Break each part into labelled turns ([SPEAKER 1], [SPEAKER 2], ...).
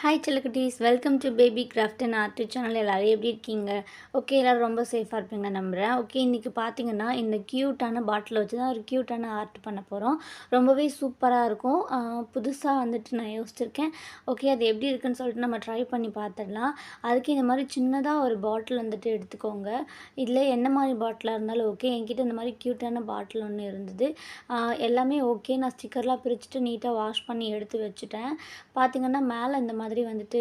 [SPEAKER 1] Hi செல்லக்குட்டீஸ் welcome to baby craft and art channel எல்லோரும் எப்படி இருக்கீங்க? ஓகே எல்லோரும் ரொம்ப சேஃபாக இருப்பீங்க நம்புகிறேன் ஓகே இன்றைக்கி பார்த்தீங்கன்னா இந்த க்யூட்டான பாட்டில் வச்சு தான் ஒரு க்யூட்டான ஆர்ட் பண்ண போகிறோம் ரொம்பவே சூப்பராக இருக்கும். புதுசாக வந்துட்டு நான் யோசிச்சிருக்கேன். ஓகே அது எப்படி இருக்குன்னு சொல்லிட்டு நம்ம ட்ரை பண்ணி பார்த்துடலாம் அதுக்கு இந்த மாதிரி சின்னதாக ஒரு பாட்டில் வந்துட்டு எடுத்துக்கோங்க. இதில் என்ன மாதிரி பாட்டிலாக இருந்தாலும் ஓகே என்கிட்ட இந்த மாதிரி க்யூட்டான பாட்டில் ஒன்று இருந்தது. எல்லாமே ஓகே நான் ஸ்டிக்கர்லாம் பிரிச்சுட்டு நீட்டாக வாஷ் பண்ணி எடுத்து வச்சுட்டேன். பார்த்தீங்கன்னா மேலே இந்த மாதிரி மாதிரி வந்துட்டு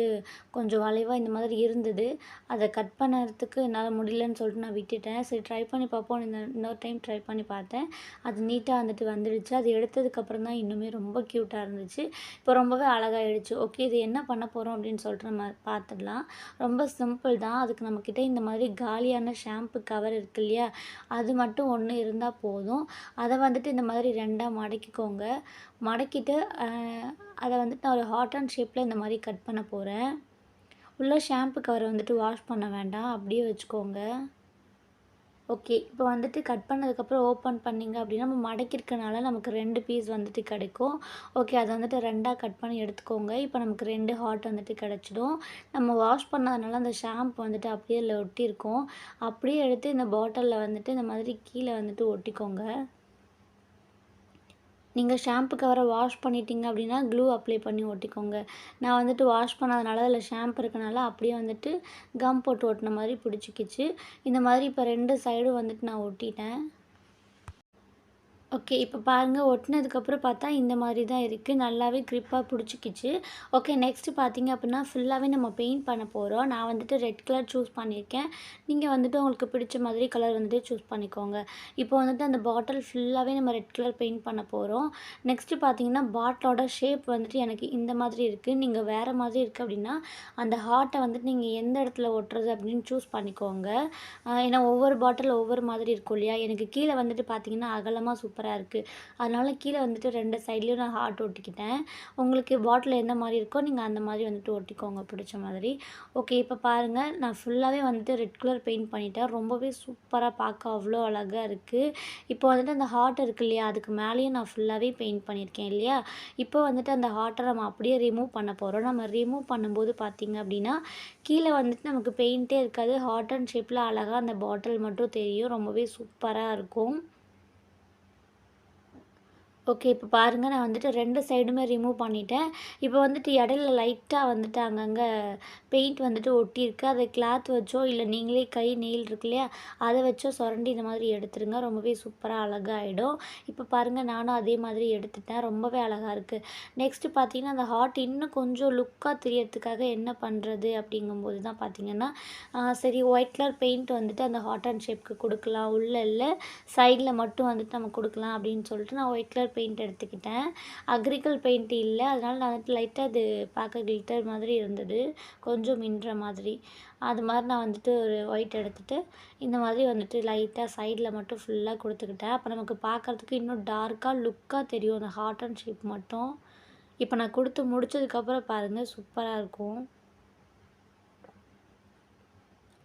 [SPEAKER 1] கொஞ்சம் வளைவாக இந்த மாதிரி இருந்தது. அதை கட் பண்ணுறதுக்கு என்னால் முடியலன்னு சொல்லிட்டு நான் விட்டுட்டேன். சரி ட்ரை பண்ணி பார்ப்போம். இந்த இன்னொரு டைம் ட்ரை பண்ணி பார்த்தேன். அது நீட்டாக வந்துட்டு வந்துடுச்சு. அது எடுத்ததுக்கப்புறம் தான் இன்னுமே ரொம்ப க்யூட்டாக இருந்துச்சு. இப்போ ரொம்பவே அழகாகிடுச்சு ஓகே இது என்ன பண்ண போகிறோம் அப்படின்னு சொல்லிட்டு நம்ம பார்த்துடலாம். ரொம்ப சிம்பிள் தான். அதுக்கு நம்மக்கிட்ட இந்த மாதிரி காலியான ஷாம்பு கவர் இருக்கு இல்லையா? அது மட்டும் ஒன்று இருந்தால் போதும். அதை வந்துட்டு இந்த மாதிரி ரெண்டாக மடக்கிக்கோங்க. மடக்கிட்டு அதை வந்துட்டு நான் ஒரு ஹாட் அண்ட் ஷேப்பில் இந்த மாதிரி கட் பண்ண போகிறேன் உள்ள ஷாம்பு கவரை வந்துட்டு வாஷ் பண்ண வேண்டாம். அப்படியே வச்சுக்கோங்க. ஓகே இப்போ வந்துட்டு கட் பண்ணதுக்கப்புறம் ஓப்பன் பண்ணிங்க அப்படின்னா நம்ம மடக்கிருக்கனால நமக்கு ரெண்டு பீஸ் வந்துட்டு கிடைக்கும். ஓகே அதை வந்துட்டு ரெண்டாக கட் பண்ணி எடுத்துக்கோங்க. இப்போ நமக்கு ரெண்டு ஹாட் வந்துட்டு கிடச்சிடும். நம்ம வாஷ் பண்ணதுனால அந்த ஷாம்பு வந்துட்டு அப்படியே அதில் ஒட்டியிருக்கும். அப்படியே எடுத்து இந்த பாட்டிலில் வந்துட்டு இந்த மாதிரி கீழே வந்துட்டு ஒட்டிக்கோங்க. நீங்கள் ஷாம்பு கவரை வாஷ் பண்ணிட்டீங்க அப்படின்னா க்ளூ அப்ளை பண்ணி ஒட்டிக்கோங்க. நான் வந்துட்டு வாஷ் பண்ணாதனால அதில் ஷாம்பு இருக்கனால அப்படியே வந்துட்டு கம் போட்டு ஒட்டின மாதிரி பிடிச்சிக்கிச்சு. இந்த மாதிரி இப்போ ரெண்டு சைடும் வந்துட்டு நான் ஒட்டிட்டேன். ஓகே இப்போ பாருங்கள் ஒட்டினதுக்கப்புறம் பார்த்தா இந்த மாதிரி தான் இருக்குது நல்லாவே க்ரிப்பாக பிடிச்சிக்கிச்சு. ஓகே நெக்ஸ்ட்டு பார்த்தீங்க அப்படின்னா ஃபுல்லாகவே நம்ம பெயிண்ட் பண்ண போகிறோம் நான் வந்துட்டு ரெட் கலர் சூஸ் பண்ணியிருக்கேன். நீங்கள் வந்துட்டு உங்களுக்கு பிடிச்ச மாதிரி கலர் வந்துட்டு சூஸ் பண்ணிக்கோங்க. இப்போ வந்துட்டு அந்த பாட்டில் ஃபுல்லாகவே நம்ம ரெட் கலர் பெயிண்ட் பண்ண போகிறோம் நெக்ஸ்ட்டு பார்த்தீங்கன்னா பாட்டிலோட ஷேப் வந்துட்டு எனக்கு இந்த மாதிரி இருக்குது நீங்கள் வேறு மாதிரி இருக்குது அப்படின்னா அந்த ஹார்ட்டை வந்துட்டு நீங்கள் எந்த இடத்துல ஒட்டுறது அப்படின்னு சூஸ் பண்ணிக்கோங்க. ஏன்னா ஒவ்வொரு பாட்டில் ஒவ்வொரு மாதிரி இருக்கும் இல்லையா? எனக்கு கீழே வந்துட்டு பார்த்தீங்கன்னா அகலமாக சூப்பராக இருக்குது அதனால் கீழே வந்துட்டு ரெண்டு சைட்லேயும் நான் ஹார்ட் ஒட்டிக்கிட்டேன். உங்களுக்கு பாட்டில் எந்த மாதிரி இருக்கோ நீங்கள் அந்த மாதிரி வந்துட்டு ஒட்டிக்கோங்க பிடிச்ச மாதிரி. ஓகே இப்போ பாருங்கள் நான் ஃபுல்லாகவே வந்துட்டு ரெட் கலர் பெயிண்ட் பண்ணிட்டேன். ரொம்பவே சூப்பராக பார்க்க அவ்வளோ அழகாக இருக்குது இப்போ வந்துட்டு அந்த ஹார்ட் இருக்கு இல்லையா அதுக்கு மேலேயும் நான் ஃபுல்லாகவே பெயிண்ட் பண்ணியிருக்கேன் இல்லையா? இப்போ வந்துட்டு அந்த ஹார்ட்டை நம்ம அப்படியே ரிமூவ் பண்ண போகிறோம் நம்ம ரிமூவ் பண்ணும்போது பார்த்திங்க அப்படின்னா கீழே வந்துட்டு நமக்கு பெயிண்ட்டே இருக்காது. ஹார்ட் அண்ட் ஷேப்பில் அழகாக அந்த பாட்டில் மட்டும் தெரியும். ரொம்பவே சூப்பராக இருக்கும். ஓகே இப்போ பாருங்கள் நான் வந்துட்டு ரெண்டு சைடுமே ரிமூவ் பண்ணிட்டேன். இப்போ வந்துட்டு இடையில லைட்டாக வந்துட்டு அங்கங்கே பெயிண்ட் வந்துட்டு ஒட்டியிருக்கு. அதை கிளாத் வச்சோ இல்லை நீங்களே கை நெயில் இருக்கு இல்லையா அதை வச்சோ சுரண்டி இந்த மாதிரி எடுத்துருங்க. ரொம்பவே சூப்பராக அழகாக ஆகிடும் இப்போ பாருங்கள் நானும் அதே மாதிரி எடுத்துட்டேன். ரொம்பவே அழகாக இருக்குது நெக்ஸ்ட்டு பார்த்தீங்கன்னா அந்த ஹார்ட் இன்னும் கொஞ்சம் லுக்காக தெரியறதுக்காக என்ன பண்ணுறது அப்படிங்கும்போது தான் பார்த்தீங்கன்னா சரி ஒயிட் கலர் பெயிண்ட் வந்துட்டு அந்த ஹார்ட் அண்ட் ஷேப்க்கு கொடுக்கலாம். உள்ள இல்லை சைடில் மட்டும் வந்துட்டு நம்ம கொடுக்கலாம் அப்படின்னு சொல்லிட்டு நான் ஒயிட் கலர் பெயிண்ட் எடுத்துக்கிட்டேன். அக்ரிகல் பெயிண்ட் இல்லை. அதனால் நான் வந்துட்டு லைட்டாக அது பார்க்க கிளிட்டர் மாதிரி இருந்தது. கொஞ்சம் மின்ற மாதிரி. அது மாதிரி நான் வந்துட்டு ஒரு ஒயிட் எடுத்துட்டு இந்த மாதிரி வந்துட்டு லைட்டாக சைடில் மட்டும் ஃபுல்லாக கொடுத்துக்கிட்டேன். அப்போ நமக்கு பார்க்குறதுக்கு இன்னும் டார்க்காக லுக்காக தெரியும். அந்த ஹார்ட் அண்ட் ஷேப் மட்டும். இப்போ நான் கொடுத்து முடிச்சதுக்கப்புறம் பாருங்கள் சூப்பராக இருக்கும்.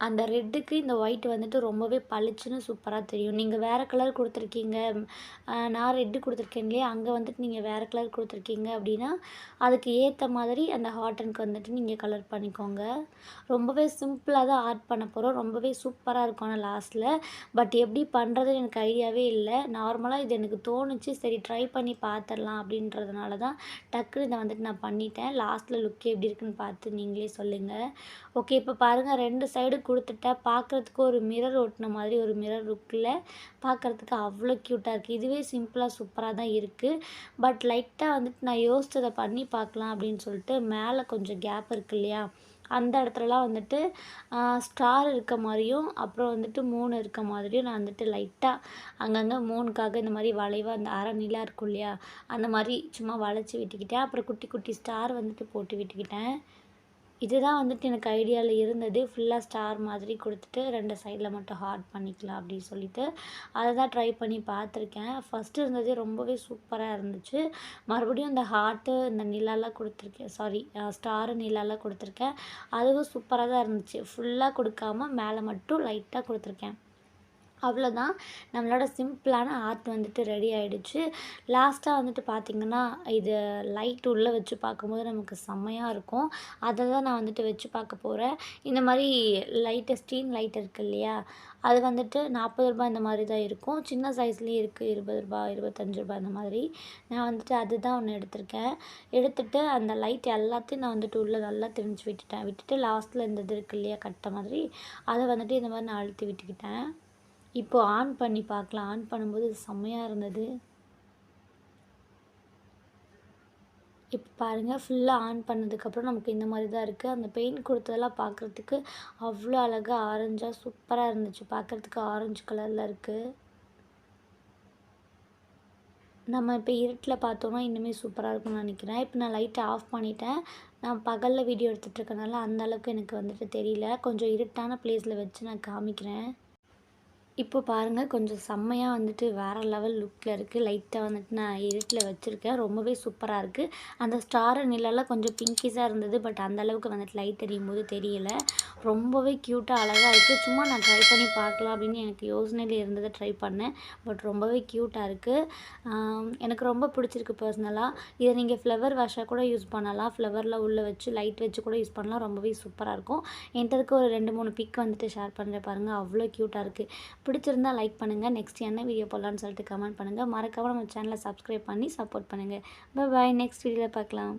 [SPEAKER 1] அந்த ரெட்டுக்கு இந்த ஒயிட் வந்துட்டு ரொம்பவே பளிச்சுன்னு சூப்பராக தெரியும். நீங்கள் வேறு கலர் கொடுத்துருக்கீங்க. நான் ரெட்டு கொடுத்துருக்கேன் இல்லையா? அங்கே வந்துட்டு நீங்கள் வேறு கலர் கொடுத்துருக்கீங்க அப்படின்னா அதுக்கு ஏற்ற மாதிரி அந்த ஹாட்டனுக்கு வந்துட்டு நீங்கள் கலர் பண்ணிக்கோங்க. ரொம்பவே சிம்பிளாக தான் ஆர்ட் பண்ண போகிறோம் ரொம்பவே சூப்பராக இருக்கும் ஆனால் லாஸ்ட்டில் பட் எப்படி பண்ணுறது எனக்கு ஐடியாவே இல்லை. நார்மலாக இது எனக்கு தோணுச்சு. சரி ட்ரை பண்ணி பார்த்துடலாம் அப்படின்றதுனால தான் டக்குன்னு இதை வந்துட்டு நான் பண்ணிட்டேன். லாஸ்ட்டில் லுக் எப்படி இருக்குன்னு பார்த்து நீங்களே சொல்லுங்கள் ஓகே இப்போ பாருங்கள் ரெண்டு சைடு கொடுத்துட்டேன் பார்க்குறதுக்கு ஒரு மிரர் ஒட்டின மாதிரி ஒரு மிரர் லுக்கில் பார்க்குறதுக்கு அவ்வளோ க்யூட்டாக இருக்குது இதுவே சிம்பிளாக சூப்பராக தான் இருக்குது பட் லைட்டாக வந்துட்டு நான் யோசிச்சதை பண்ணி பார்க்கலாம் அப்படின்னு சொல்லிட்டு மேலே கொஞ்சம் கேப் இருக்கு இல்லையா? அந்த இடத்துலலாம் வந்துட்டு ஸ்டார் இருக்க மாதிரியும் அப்புறம் வந்துட்டு மூணு இருக்க மாதிரியும் நான் வந்துட்டு லைட்டாக அங்கங்கே மூணுக்காக இந்த மாதிரி வளைவாக அந்த அரை நிலா இருக்கும் இல்லையா? அந்த மாதிரி சும்மா வளைச்சி விட்டுக்கிட்டேன். அப்புறம் குட்டி குட்டி ஸ்டார் வந்துட்டு போட்டு விட்டுக்கிட்டேன். இதுதான் வந்துட்டு எனக்கு ஐடியாவில் இருந்தது. ஃபுல்லாக ஸ்டார் மாதிரி கொடுத்துட்டு ரெண்டு சைடில் மட்டும் ஹார்ட் பண்ணிக்கலாம் அப்படின்னு சொல்லிட்டு அதை தான் ட்ரை பண்ணி பார்த்துருக்கேன். ஃபஸ்ட்டு இருந்ததே ரொம்பவே சூப்பராக இருந்துச்சு. மறுபடியும் இந்த ஹார்ட்டு இந்த நிலாலாம் கொடுத்துருக்கேன். சாரி ஸ்டாரு நிலாலாம் கொடுத்துருக்கேன். அதுவும் சூப்பராக தான் இருந்துச்சு. ஃபுல்லாக கொடுக்காம மேலே மட்டும் லைட்டாக கொடுத்துருக்கேன். அவ்வளோதான். நம்மளோட சிம்பிளான ஆர்ட் வந்துட்டு ரெடி ஆகிடுச்சு லாஸ்ட்டாக வந்துட்டு பார்த்திங்கன்னா இது லைட் உள்ளே வச்சு பார்க்கும்போது நமக்கு செம்மையாக இருக்கும். அதை தான் நான் வந்துட்டு வச்சு பார்க்க போகிறேன் இந்த மாதிரி லைட்டு ஸ்டீன் லைட் இருக்குது இல்லையா? அது வந்துட்டு நாற்பது ரூபாய் இந்த மாதிரி தான் இருக்கும். சின்ன சைஸ்லேயும் இருக்குது இருபது ரூபாய் இருபத்தஞ்சி ரூபாய் இந்த மாதிரி. நான் வந்துட்டு அதுதான் ஒன்று எடுத்திருக்கேன். எடுத்துட்டு அந்த லைட் எல்லாத்தையும் நான் வந்துட்டு உள்ளே நல்லா திரிஞ்சு விட்டுட்டேன். விட்டுட்டு லாஸ்ட்டில் இந்த இது இருக்கு இல்லையா கட்ட மாதிரி. அதை வந்துட்டு இந்த மாதிரி நான் அழுத்தி விட்டுக்கிட்டேன். இப்போது ஆன் பண்ணி பார்க்கலாம். ஆன் பண்ணும்போது செம்மையாக இருந்தது. இப்போ பாருங்கள் ஃபுல்லாக ஆன் பண்ணதுக்கப்புறம் நமக்கு இந்த மாதிரி தான் இருக்குது அந்த பெயிண்ட் கொடுத்ததெல்லாம் பார்க்குறதுக்கு அவ்வளோ அழகாக ஆரஞ்சாக சூப்பராக இருந்துச்சு. பார்க்குறதுக்கு ஆரஞ்சு கலரில் இருக்குது நம்ம இப்போ இருட்டில் பார்த்தோன்னா இன்னுமே சூப்பராக இருக்கும்னு நினைக்கிறேன். இப்போ நான் லைட்டை ஆஃப் பண்ணிட்டேன். நான் பகலில் வீடியோ எடுத்துகிட்டு இருக்கனால அந்த அளவுக்கு எனக்கு வந்துட்டு தெரியல. கொஞ்சம் இருட்டான ப்ளேஸில் வச்சு நான் காமிக்கிறேன். இப்போ பாருங்கள் கொஞ்சம் செம்மையாக வந்துட்டு வேறு லெவல் லுக்கில் இருக்குது லைட்டாக வந்துட்டு நான் இருட்டில் வச்சுருக்கேன். ரொம்பவே சூப்பராக இருக்குது அந்த ஸ்டார் நிலெல்லாம் கொஞ்சம் பிங்கிஸாக இருந்தது பட் அந்தளவுக்கு வந்துட்டு லைட் எரியும் போது தெரியல. ரொம்பவே க்யூட்டாக அழகாக இருக்குது சும்மா நான் ட்ரை பண்ணி பார்க்கலாம் அப்படின்னு எனக்கு யோசனையில் இருந்ததை ட்ரை பண்ணேன். பட் ரொம்பவே க்யூட்டாக இருக்குது எனக்கு ரொம்ப பிடிச்சிருக்கு பர்சனலாக இதை நீங்கள் ஃப்ளவர் வாஷாக கூட யூஸ் பண்ணலாம். ஃப்ளவரில் உள்ளே வச்சு லைட் வச்சு கூட யூஸ் பண்ணலாம். ரொம்பவே சூப்பராக இருக்கும். என்கிட்ட இருக்க ஒரு ரெண்டு மூணு பிக் வந்துட்டு ஷேர் பண்ணுறேன் பாருங்கள் அவ்வளோ க்யூட்டாக இருக்குது பிடிச்சிருந்தா லைக் பண்ணுங்கள் நெக்ஸ்ட் என்ன வீடியோ போடலான்னு சொல்லிட்டு கமெண்ட் பண்ணுங்கள் மறக்காமல் நம்ம சேனலை சப்ஸ்கிரைப் பண்ணி சப்போர்ட் பண்ணுங்கள் பாய் நெக்ஸ்ட் வீடியோவில் பார்க்கலாம்.